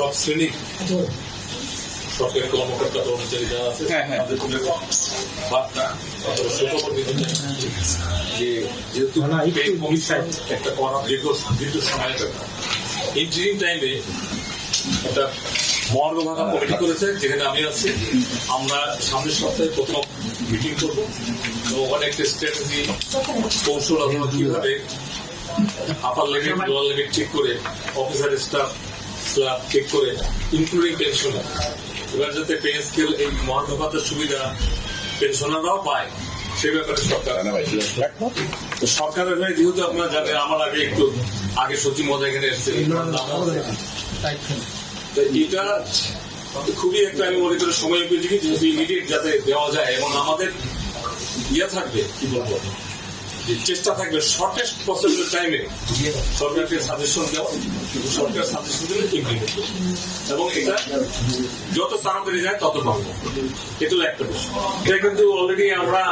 সব শ্রেণির সরকারি কর্মকর্তা কর্মচারী যারা আছে হ্যাঁ, হ্যাঁ। তাদের জন্য বার্তা অথবা যে যেহেতু কমিশন একটা করা দীর্ঘ দীর্ঘ সময়ের ব্যাপার। ইন্টারিম টাইমে একটা মর্গ ভাঙা কমিটি করেছে যেখানে আমি আছি। আমরা সামনের সপ্তাহে প্রথম মিটিং করব। এবং অনেকটা স্ট্র্যাটেজি কৌশল অথবা কীভাবে আপার লিমিট লোয়ার লিমিট ঠিক করে অফিসার স্টাফ স্ল্যাব ঠিক করে ইনক্লুডিং পেনশনার এবার যাতে পে স্কেল এই মহার্ঘভাতার সুবিধা পেনশনাররাও পায় সে ব্যাপারে সরকার তো সরকারের হয়ে যেহেতু আপনারা জানেন আমার আগে একটু আগে সচিব মহোদয় এখানে এসেছেন তো এটা খুবই একটা আমি মনে করি সময় উপযোগী যেহেতু ইমিডিয়েট যাতে দেওয়া যায় এবং আমাদের ইয়ে থাকবে কি বলব চেষ্টা থাকবে শর্টেস্ট পসিবল টাইমে সরকারকে সাজেশন দেওয়া, সরকার সাজেশন দিলে ইমপ্লিমেন্ট এবং এটা যত তাড়াতাড়ি যায়, তত ভালো এটা একটা বিষয়। এটা কিন্তু অলরেডি আমরা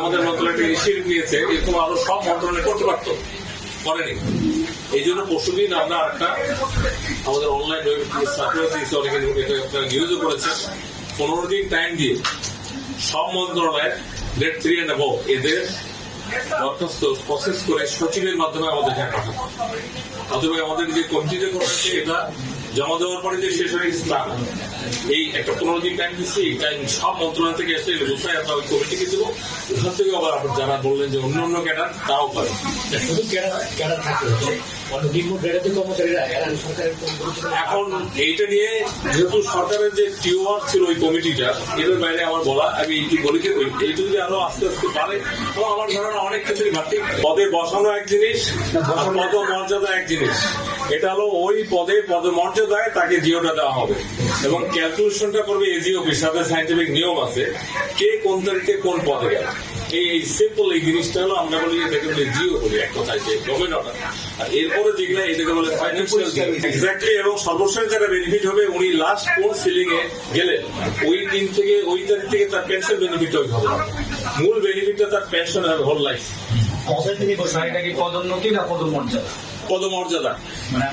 আমাদের মন্ত্রণালয় ইনিশিয়েটিভ নিয়েছে এরকম আরও সব মন্ত্রণালয় করতে পারতো, করেনি। এই জন্য পরশুদিন আমরা একটা আমাদের অনলাইন নিউজও করেছেন পনেরো দিন টাইম দিয়ে সব মন্ত্রণালয়ের গ্রেড থ্রি অ্যান্ড এদের দরখাস্ত প্রসেস করে সচিবের মাধ্যমে আমাদের পাঠাবো অথবা আমাদের যে কমিটিতে করা এটা জমা দেওয়ার পরে যে শেষ হয়ে গেছে। এই একটা পনেরো দিন টাইম দিচ্ছি এই টাইম সব মন্ত্রণালয় থেকে এসে আমরা ওই কমিটিকে দেবো। ওখান থেকে আবার আপনার যারা বললেন যে অন্য অন্য ক্যাডার তাও পারে শুধু ক্যাডার ক্যাডার থাকে নিম্ন গ্রেডের যে কর্মচারীরা এরা সরকারের কোনো গুরুত্ব এখন এইটা নিয়ে যেহেতু সরকারের যে টিওয়ার ছিল ওই কমিটিটা এর বাইরে আমার বলা আমি এইটি বলি যে ওই- এইটা যদি আরও আস্তে আস্তে পারে তো আমার ধারণা অনেক কিছুই ঘাটতি পদে বসানো এক জিনিস পদ মর্যাদা এক জিনিস। এটা হলো ওই পদে পদ মর্যাদায় তাকে জিওটা দেওয়া হবে। এবং ক্যালকুলেশনটা করবে এজি অফিস সাথে সাইন্টিফিক নিয়ম আছে কে কোন তারিখে কোন পদে গেল। এই সিম্পল এই জিনিসটা হলো আমরা বলি এটাকে বলি জিও বলি এক কথায় যে গভর্নমেন্ট অর্ডার আর এরপরে যেগুলো এটাকে বলে ফাইন্যান্সিয়াল এক্স্যাক্টলি এবং সর্বশেষ যারা বেনিফিট হবে উনি লাস্ট কোন সিলিং এ গেলেন ওই দিন থেকে ওই তারিখ থেকে তার পেনশন বেনিফিট হবে। না। মূল বেনিফিটটা তার পেনশন হবে হোল লাইফ তিনি বলছেন এটা কি পদোন্নতি না পদমর্যাদা? পদমর্যাদা। মানে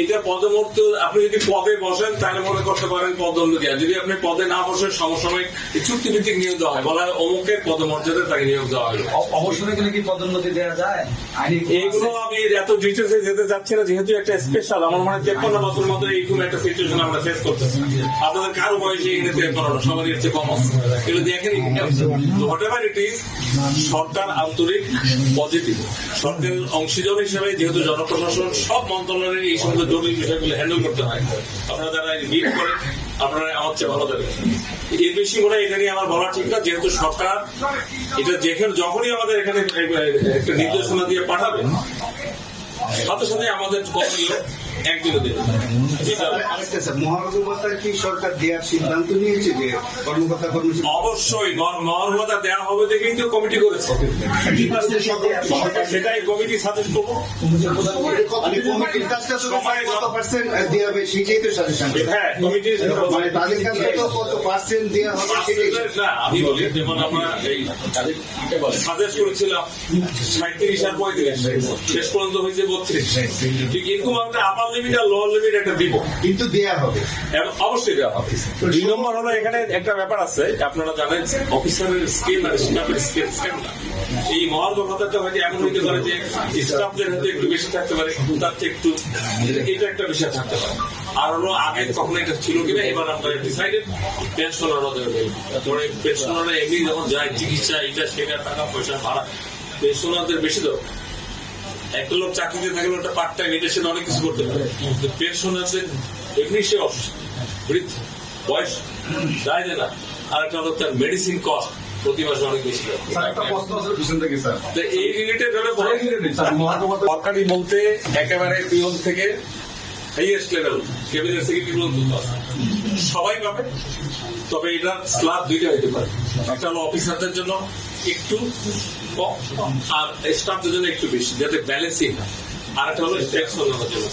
এটা পদমর্ত আপনি যদি পদে বসেন তাহলে মনে করতে পারেন পদোন্নতি যদি আপনি পদে না বসেন সমসাময়িক চুক্তিভিত্তিক নিয়োগ দেওয়া হয়। বলা হয় অমুকের পদমর্যাদায় তাকে নিয়োগ দেওয়া হলো। অবসরে গেলে কি পদোন্নতি দেওয়া যায়? এইগুলো আমি এত ডিটেলসে যেতে যাচ্ছি না যেহেতু একটা স্পেশাল আমার মনে হয় তেপ্পান্ন বছর মতো এইরকম একটা সিচুয়েশন আমরা ফেস করতেছি। আপনাদের কারও বয়সে এখানে তেপ্পান্নটা সবারই হচ্ছে কম এগুলো দেখেন হোয়াট এভার ইট ইজ সরকার আন্তরিক পজিটিভ সরকারের অংশীদার হিসেবে যেহেতু জনপ্রশাসন, সব মন্ত্রণালয়ের এই সমস্ত জরুরি বিষয়গুলো হ্যান্ডেল করতে হয়। আপনারা যারা লিড করেন, আপনারা আমার চেয়ে ভালো দেবেন এর বেশি মনে এটা নিয়ে আমার বলা ঠিক না, যেহেতু সরকার এটা যেখানে যখনই আমাদের এখানে একটা নির্দেশনা দিয়ে পাঠাবে, সাথে সাথে আমাদের করণীয় একদিনে দেবে আরেকটা কি সরকার দেওয়ার সিদ্ধান্ত নিয়েছে যে কর্মকর্তা কর্মচারী অবশ্যই মর্মতা দেওয়া হবে দেখেই তো কমিটি করেছে। সেটাই কমিটি সাজেস্ট করব। কমিটির কাজটা কত পার্সেন্ট দেওয়া হবে সেটাই তো সাজেশন। হ্যাঁ কমিটি মানে তাদের কাছে তো কত পার্সেন্ট দেওয়া হবে সেটাই। না আমি বলি যেমন আমরা এই সাজেস্ট করেছিলাম সাঁত্রিশ আর পঁয়ত্রিশ। শেষ পর্যন্ত হয়েছে বত্রিশ। ঠিক এরকম একটা আর লোয়ার লিমিট একটা দিব। কিন্তু দেওয়া হবে। এবং অবশ্যই দেওয়া হবে। দুই নম্বর হলো এখানে একটা ব্যাপার আছে আপনারা জানেন অফিসারের স্কেল আর স্টাফের স্কেল সেম না। এই মহার্ঘ ভাতাটা হয়তো এমন হইতে পারে যে স্টাফদের হয়তো একটু বেশি থাকতে পারে তার চেয়ে একটু এটা একটা বিষয় থাকতে পারে। আর হলো আগে কখনো এটা ছিল কিনা এবার আমরা ডিসাইডেড পেনশনারও দেবে ধরে পেনশনাররা এমনি যখন যায় চিকিৎসা এটা সেটা টাকা পয়সা ভাড়া পেনশনারদের বেশি দরকার একটা লোক চাকরিতে থাকলে ওটা পার্ট টাইম এটা সে অনেক কিছু করতে পারে। কিন্তু পেনশনারদের এমনি সে অসুস্থ বৃদ্ধ বয়স যায় না আর একটা লোক তার মেডিসিন কস্ট প্রতি মাসে অনেক বেশি লাগে। একটা প্রশ্ন আছে পিছন থেকে স্যার? তো এই রিলেটেড হলে বড় স্যার মহানগরপাতা সরকারি বলতে একেবারে পিওন থেকে হাইয়েস্ট লেভেল ক্যাবিনেট সেক্রেটারি পর্যন্ত সবাই পাবে তবে এটা স্ল্যাব দুইটা হইতে পারে। একটা হলো অফিসারদের জন্য একটু আর স্টাফদের জন্য একটু বেশি যাতে ব্যালেন্সিং হয়। আর একটা হলো ট্যাক্স অন্যান্য জন্য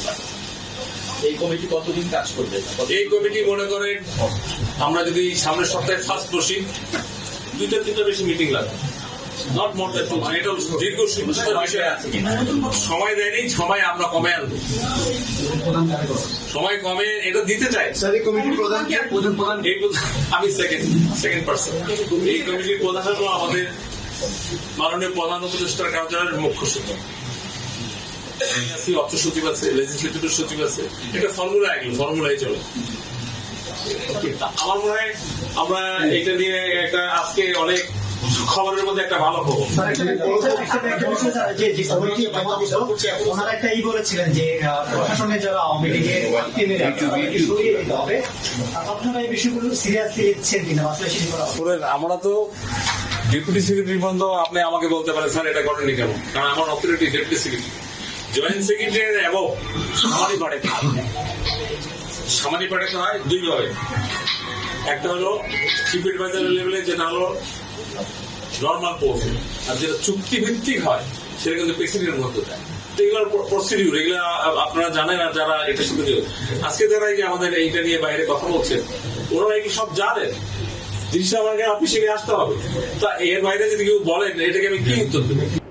এই কমিটি কতদিন কাজ করবে? এই কমিটি মনে করেন আমরা যদি সামনের সপ্তাহে ফার্স্ট বসি দুইটা তিনটা বেশি মিটিং লাগবে। নট মোর দ্যান টু এটা দীর্ঘ সিদ্ধান্তের বিষয় আছে সময় দেয়নি সময় আমরা কমে আনব। সময় কমে এটা দিতে চাই। স্যার এই কমিটির প্রধান আমি সেকেন্ড সেকেন্ড পার্সন এই কমিটির প্রধান হলো আমাদের মাননীয় প্রধান উপদেষ্টার কার্যালয়ের মুখ্য সচিব। আমি আছি অর্থ সচিব আছে লেজিসলেটিভ সচিব আছে। এটা ফর্মুলা এগুলো ফর্মুলাই চলে। আমার মনে হয় আমরা এটা নিয়ে একটা আজকে অনেক খবরের মধ্যে একটা ভালো খবর। একটা ওনারা ই বলেছিলেন যে প্রশাসনে যারা আওয়ামী লীগের আপনারা এই বিষয়গুলো সিরিয়াসলি নিচ্ছেন কিনা? আসলে আমরা তো ডেপুটি সেক্রেটারি পর্যন্ত আপনি আমাকে বলতে পারেন, স্যার, এটা করেননি কেন? কারণ আমার authority deputy secretary joint secretary এবং সামারি পাঠাতে হয়। সামারি পাঠাতে হয় দুইভাবে। একটা হলো চিফ অ্যাডভাইজার লেভেলে যেটা হলো নর্মাল পোস্ট আর যেটা চুক্তি ভিত্তিক হয়, সেটা কিন্তু প্রেসিডেন্টের মধ্যে দেয়। এগুলোর প্রসিডিউর এগুলো আপনারা জানেন আর যারা এটার সাথে। আজকে যারা যে আমাদের এইটা নিয়ে বাইরে কথা বলছেন ওনারা কি সব জানেন জিনিসটা আমাকে অফিসে আসতে হবে। তা এর বাইরে যদি কেউ বলেন, এটাকে আমি কি উত্তর দেবো?